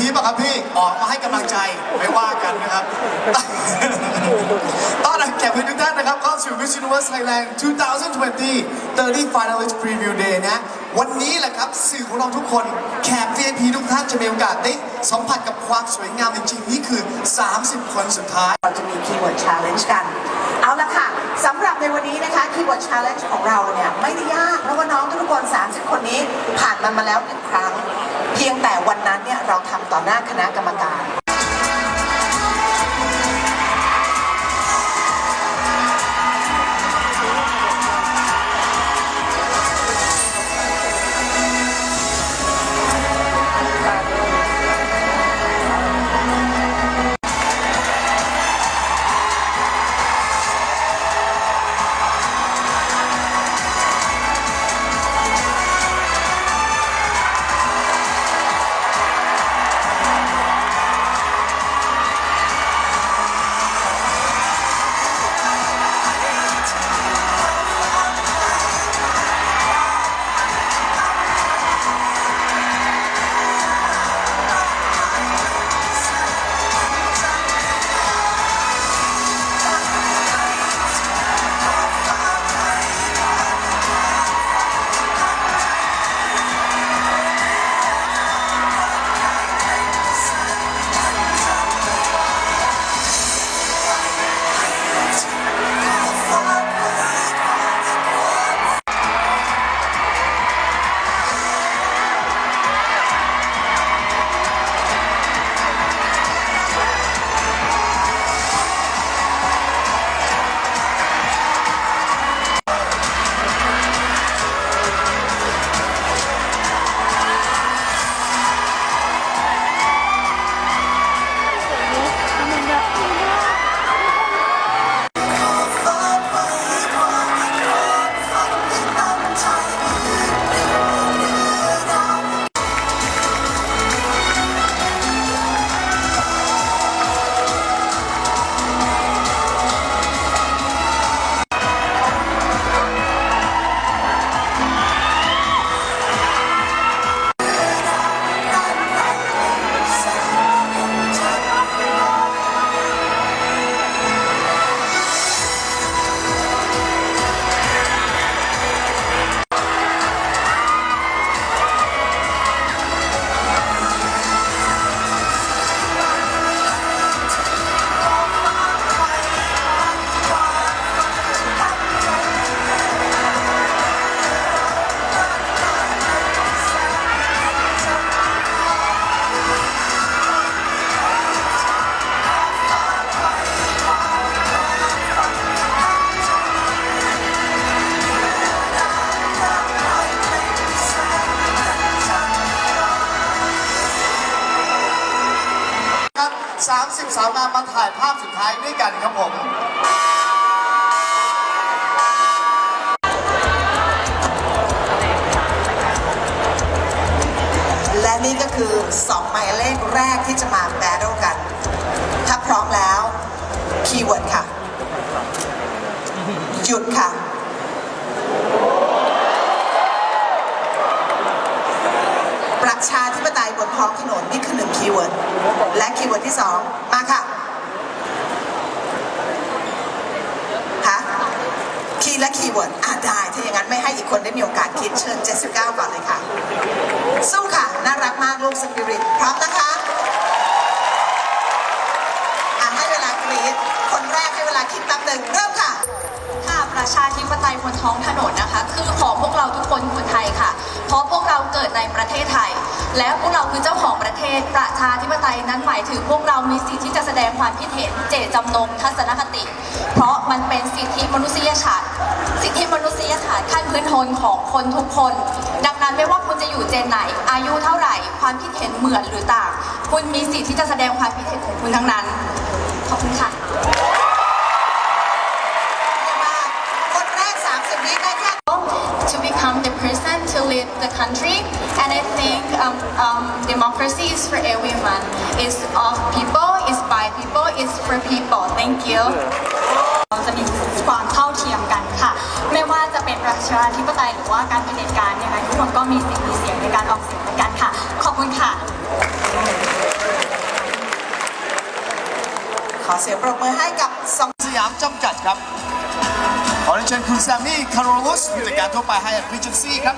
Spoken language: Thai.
ทีป่ะครับพี่ออกมาให้กำลังใจไม่ว่ากันนะครับ ต้อนรับแขกผู้ทุกท่านนะครับเข้าสู่ Miss Universe Thailand 2020 30 Finalist Preview Day นะวันนี้แหละครับสื่อของเราทุกคนแขก VIP ทุกท่านจะมีโอกาสได้สัมผัสกับความสวยงามจริงๆ นี่คือ 30 คนสุดท้าย เราจะมี Keyword Challenge กัน เอาละค่ะสำหรับในวันนี้นะคะ Keyword Challenge ของเราเนี่ยไม่ได้ยากเพราะว่าน้องทุกคน 30 คนนี้ผ่านมันมาแล้วหนึ่งครั้ง เพียงแต่วันนั้นเนี่ยเราทำต่อหน้าคณะกรรมการ 30 สาวงามมาถ่ายภาพสุดท้ายด้วยกันครับผมและนี่ก็คือ 2 หมายเลขแรกที่จะมาแบทเทิลกัน ถ้าพร้อมแล้ว คีย์เวิร์ดค่ะ หยุดค่ะ ประชา ธิปไตยบนท้องถนนนี่คือหนึ่งคีย์เวิร์ดและคีย์เวิร์ดที่สองมาค่ะฮะคีย์และคีย์เวิร์ดอะได้ถ้าอย่างนั้นไม่ให้อีกคนได้มีโอกาสคิดเชิญ79ก่อนเลยค่ะ สู้ค่ะ น่ารักมากลูกสปิริตพร้อมนะคะอะให้เวลากรีดคนแรกให้เวลาคิดแป๊บหนึ่งเริ่มค่ะ ประชาธิปไตยบนท้องถนนนะคะ คือของพวกเราทุกคนคนไทยค่ะ เพราะพวกเราเกิดในประเทศไทย และพวกเราคือเจ้าของประเทศประชาธิปไตยนั้นหมายถึงพวกเรามีสิทธิที่จะแสดงความคิดเห็นเจตจำนงทัศนคติ เพราะมันเป็นสิทธิมนุษยชาติสิทธิมนุษยชาติขั้นพื้นฐานของคนทุกคน ดังนั้นไม่ว่าคุณจะอยู่เจนไหน อายุเท่าไหร่ ความคิดเห็นเหมือนหรือต่าง คุณมีสิทธิที่จะแสดงความคิดเห็นของคุณทั้งนั้น ขอบคุณค่ะ to become the person to lead the country. And I think um, um, democracy is for everyone. It's of people, it's by people, it's for people. Thank you. เราจะมีความเท่าเทียมกันค่ะ ไม่ว่าจะเป็นประชาธิปไตยหรือว่าการเผด็จการยังไะทุกคนก็มีสิทธิ์มีเสียงในการออกเสียงเหมือนกันค่ะ ขอบคุณค่ะ ขอเสียงปรบมือให้กับสองสยามจำกัดครับ ขอเรียนเชิญคุณแซมมี่คาร์โรลุสผู้จัดการทั่วไปให้ Regency ครับ